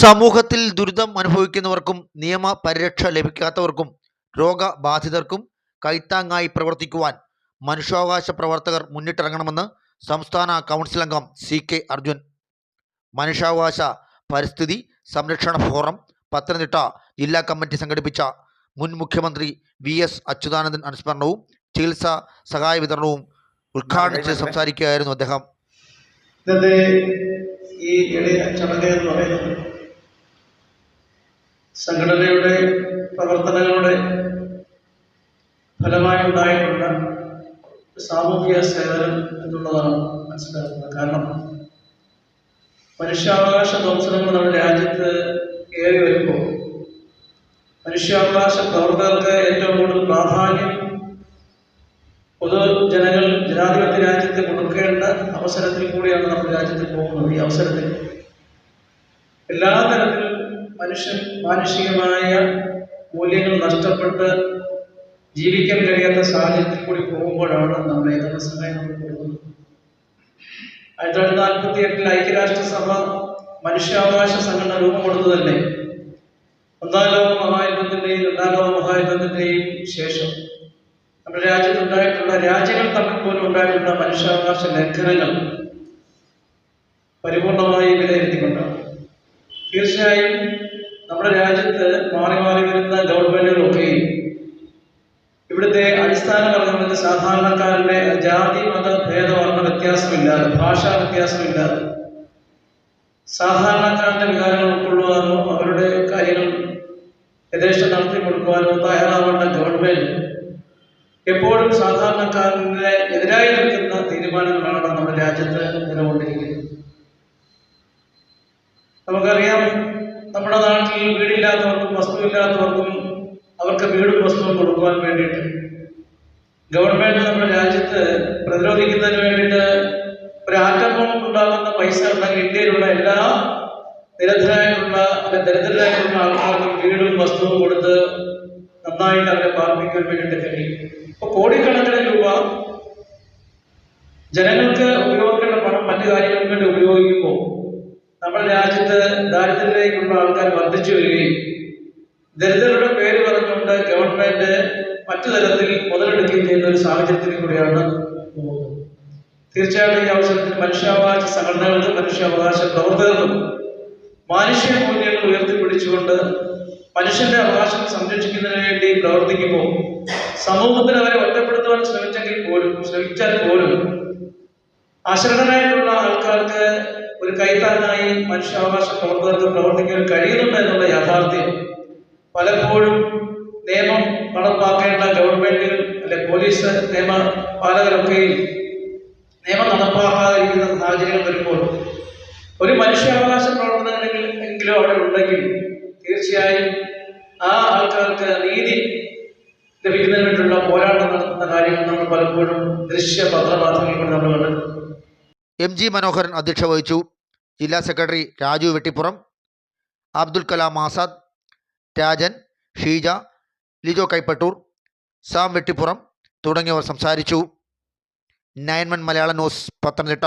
സമൂഹത്തിൽ ദുരിതം അനുഭവിക്കുന്നവർക്കും നിയമ പരിരക്ഷ ലഭിക്കാത്തവർക്കും രോഗബാധിതർക്കും കൈത്താങ്ങായി പ്രവർത്തിക്കുവാൻ മനുഷ്യാവകാശ പ്രവർത്തകർ മുന്നിട്ടിറങ്ങണമെന്ന് സംസ്ഥാന കൗൺസിൽ അംഗം സി കെ അർജുൻ. മനുഷ്യാവകാശ പരിസ്ഥിതി സംരക്ഷണ ഫോറം പത്തനംതിട്ട ജില്ലാ കമ്മിറ്റി സംഘടിപ്പിച്ച മുൻ മുഖ്യമന്ത്രി വി എസ് അച്യുതാനന്ദൻ അനുസ്മരണവും ചികിത്സാ സഹായ വിതരണവും ഉദ്ഘാടനം ചെയ്ത് സംസാരിക്കുകയായിരുന്നു അദ്ദേഹം. ഈ ചടങ്ങ് എന്ന് പറയുന്നത് സംഘടനയുടെ പ്രവർത്തനങ്ങളുടെ ഫലമായി ഉണ്ടായിട്ടുള്ള സാമൂഹിക സേവനം എന്നുള്ളതാണ് മനസ്സിലാക്കുന്നത്. കാരണം മനുഷ്യാവകാശ ധ്വംസനങ്ങൾ നമ്മുടെ രാജ്യത്ത് ഏറി വരുമ്പോൾ മനുഷ്യാവകാശ പ്രവർത്തകർക്ക് ഏറ്റവും കൂടുതൽ പ്രാധാന്യം പൊതുജനങ്ങൾ ജനാധിപത്യ രാജ്യത്ത് കൊടുക്കേണ്ട അവസരത്തിൽ കൂടിയാണ് നമ്മുടെ രാജ്യത്ത് പോകുന്നത് ഈ അവസരത്തിൽ. എല്ലാ മനുഷ്യൻ മാനുഷികമായ മൂല്യങ്ങൾ നഷ്ടപ്പെട്ട് ജീവിക്കാൻ കഴിയാത്ത സാഹചര്യത്തിൽ കൂടി പോകുമ്പോഴാണ് നമ്മൾ ഏതൊക്കെ സമയം നമ്മൾ കൊടുക്കുന്നത് ആയിരത്തി തൊള്ളായിരത്തി നാൽപ്പത്തി എട്ടിൽ ഐക്യരാഷ്ട്രസഭ മനുഷ്യാവകാശ സംഘടന രൂപം കൊടുത്തതല്ലേ ഒന്നാം ലോക മഹായുദ്ധത്തിന്റെയും രണ്ടാം ലോക മഹായുദ്ധത്തിന്റെയും ശേഷം നമ്മുടെ രാജ്യത്തുണ്ടായിട്ടുള്ള രാജ്യങ്ങൾ തമ്മിൽ പോലും ഉണ്ടായിട്ടുള്ള മനുഷ്യാവകാശ ലംഘനങ്ങൾ പരിപൂർണമായി വിലയിരുത്തിക്കൊണ്ടാണ്. തീർച്ചയായും നമ്മുടെ രാജ്യത്ത് മാറി മാറി വരുന്ന ഗവൺമെന്റുകളൊക്കെയും ഇവിടുത്തെ അടിസ്ഥാന വർഗങ്ങൾക്ക് സാധാരണക്കാരുടെ ജാതി മത ഭേദവർണ വ്യത്യാസമില്ലാതെ ഭാഷാ വ്യത്യാസമില്ലാതെ സാധാരണക്കാരന്റെ വികാരങ്ങൾ ഉൾക്കൊള്ളുവാനോ അവരുടെ കാര്യങ്ങൾ യഥേഷ്ടം നടത്തി കൊടുക്കുവാനോ തയ്യാറാവേണ്ട ഗവൺമെന്റ് എപ്പോഴും സാധാരണക്കാരനെ എതിരായി നിൽക്കുന്ന തീരുമാനങ്ങളാണ് നമ്മുടെ രാജ്യത്ത് നിലകൊണ്ടിരിക്കുന്നത് നമുക്കറിയാം നമ്മുടെ നാട്ടിൽ വീടില്ലാത്തവർക്കും വസ്തുവില്ലാത്തവർക്കും അവർക്ക് വീടും വസ്തുവും കൊടുക്കുവാൻ വേണ്ടിയിട്ട്. ഗവൺമെന്റ് നമ്മുടെ രാജ്യത്ത് പ്രതിരോധിക്കുന്നതിന് വേണ്ടിയിട്ട് ഒരു ആക്രമണം ഉണ്ടാകുന്ന പൈസ ഉണ്ടെങ്കിൽ ഇന്ത്യയിലുള്ള എല്ലാ നിരന്തരായിട്ടുള്ള അല്ലെ ദരിദ്രരായിട്ടുള്ള ആൾക്കാർക്കും വീടും വസ്തുവും കൊടുത്ത് നന്നായിട്ട് അവരെ പാർപ്പിക്കാൻ വേണ്ടിയിട്ട് കഴിയും. അപ്പൊ കോടിക്കണക്കിന് രൂപ ജനങ്ങൾക്ക് ഉപയോഗിക്കേണ്ട പണം മറ്റു കാര്യങ്ങൾക്ക് വേണ്ടി ഉപയോഗിക്കുമ്പോൾ നമ്മുടെ രാജ്യത്ത് ദാരിദ്ര്യത്തിലേക്കുള്ള ആൾക്കാർ വർദ്ധിച്ചു വരികയും ദരിദ്രരുടെ പേര് പറഞ്ഞുകൊണ്ട് ഗവൺമെന്റ് മറ്റു തരത്തിൽ മുതലെടുക്കുകയും ചെയ്യുന്ന ഒരു സാഹചര്യത്തിൽ കൂടിയാണ് തീർച്ചയായിട്ടും ഈ അവസരത്തിൽ മനുഷ്യാവകാശ സംഘടനകൾക്കും മനുഷ്യാവകാശ പ്രവർത്തകർക്കും മാനുഷ്യ മൂല്യങ്ങൾ ഉയർത്തിപ്പിടിച്ചുകൊണ്ട് മനുഷ്യന്റെ അവകാശം സംരക്ഷിക്കുന്നതിന് വേണ്ടി പ്രവർത്തിക്കുമ്പോൾ സമൂഹത്തിന് അവരെ ഒറ്റപ്പെടുത്തുവാൻ ശ്രമിച്ചെങ്കിൽ പോലും ശ്രമിച്ചാൽ പോലും അശരണരായിട്ടുള്ള ആൾക്കാർക്ക് ഒരു കൈത്താങ്ങായി മനുഷ്യാവകാശ പ്രവർത്തകർക്ക് പ്രവർത്തിക്കാൻ കഴിയുന്നുണ്ട് എന്നുള്ള യാഥാർത്ഥ്യം പലപ്പോഴും നിയമം നടപ്പാക്കേണ്ട ഗവൺമെന്റുകൾ അല്ലെ പോലീസ് നിയമ പാലകരൊക്കെയും നിയമം നടപ്പാക്കാതിരിക്കുന്ന സാഹചര്യം വരുമ്പോൾ ഒരു മനുഷ്യാവകാശ പ്രവർത്തനങ്ങൾ എങ്കിലും അവിടെ ഉണ്ടെങ്കിൽ തീർച്ചയായും ആ ആൾക്കാർക്ക് നീതി ലഭിക്കുന്നതിന് വേണ്ടിയുള്ള പോരാട്ടം നടത്തുന്ന കാര്യങ്ങൾ നമ്മൾ പലപ്പോഴും ദൃശ്യ പത്രമാധ്യമങ്ങളിൽ നമ്മൾ കണ്ടിട്ടുണ്ട് എം ജി മനോഹരൻ അധ്യക്ഷ വഹിച്ചു. ജില്ലാ സെക്രട്ടറി രാജു വെട്ടിപ്പുറം അബ്ദുൽ കലാം ആസാദ് രാജൻ ഷീജ ലിജോ കൈപ്പട്ടൂർ സാം വെട്ടിപ്പുറം തുടങ്ങിയവർ സംസാരിച്ചു. നയൻമൺ മലയാള ന്യൂസ് പത്തനംതിട്ട.